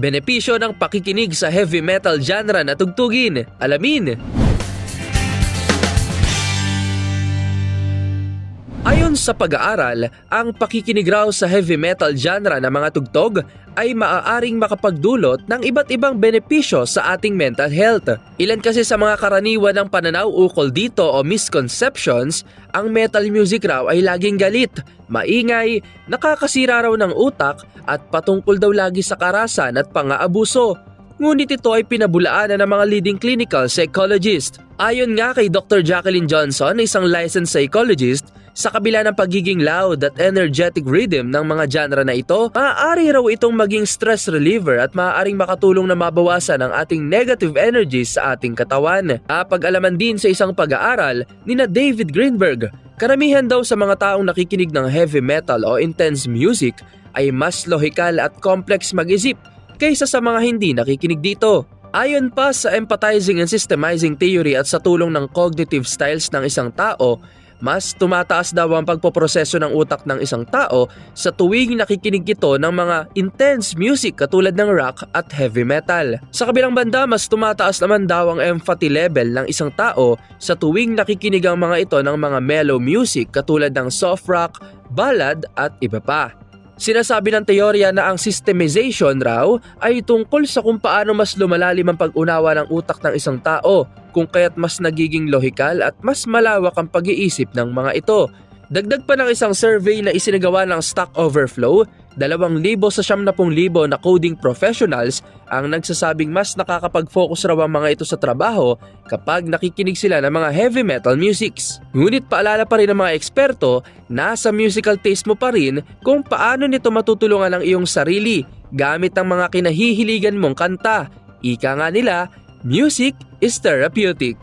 Benepisyo ng pakikinig sa heavy metal genre na tugtugin. Alamin! Ayon sa pag-aaral, ang pakikinig raw sa heavy metal genre ng mga tugtog ay maaaring makapagdulot ng iba't ibang benepisyo sa ating mental health. Ilan kasi sa mga karaniwan ng pananaw ukol dito o misconceptions, ang metal music raw ay laging galit, maingay, nakakasira raw ng utak at patungkol daw lagi sa karasan at pang-aabuso. Ngunit ito ay pinabulaanan ng mga leading clinical psychologist. Ayon nga kay Dr. Jacqueline Johnson, isang licensed psychologist, sa kabila ng pagiging loud at energetic rhythm ng mga genre na ito, maaari raw itong maging stress reliever at maaaring makatulong na mabawasan ang ating negative energies sa ating katawan. Napag-alaman din sa isang pag-aaral ni na David Greenberg, karamihan daw sa mga taong nakikinig ng heavy metal o intense music ay mas lohikal at complex mag-isip kaysa sa mga hindi nakikinig dito. Ayon pa sa empathizing and systemizing theory at sa tulong ng cognitive styles ng isang tao, mas tumataas daw ang pagpoproseso ng utak ng isang tao sa tuwing nakikinig ito ng mga intense music katulad ng rock at heavy metal. Sa kabilang banda, mas tumataas naman daw ang empathy level ng isang tao sa tuwing nakikinig ang mga ito ng mga mellow music katulad ng soft rock, ballad at iba pa. Sinasabi ng teorya na ang systemization raw ay tungkol sa kung paano mas lumalalim ang pag-unawa ng utak ng isang tao, kung kaya't mas nagiging lohikal at mas malawak ang pag-iisip ng mga ito. Dagdag pa ng isang survey na isinagawa ng Stack Overflow, 2,000 sa 70,000 na coding professionals ang nagsasabing mas nakakapag-focus raw ang mga ito sa trabaho kapag nakikinig sila ng mga heavy metal musics. Ngunit paalala pa rin ng mga eksperto, nasa musical taste mo pa rin kung paano nito matutulungan ang iyong sarili gamit ang mga kinahihiligan mong kanta. Ika nga nila, music is therapeutic.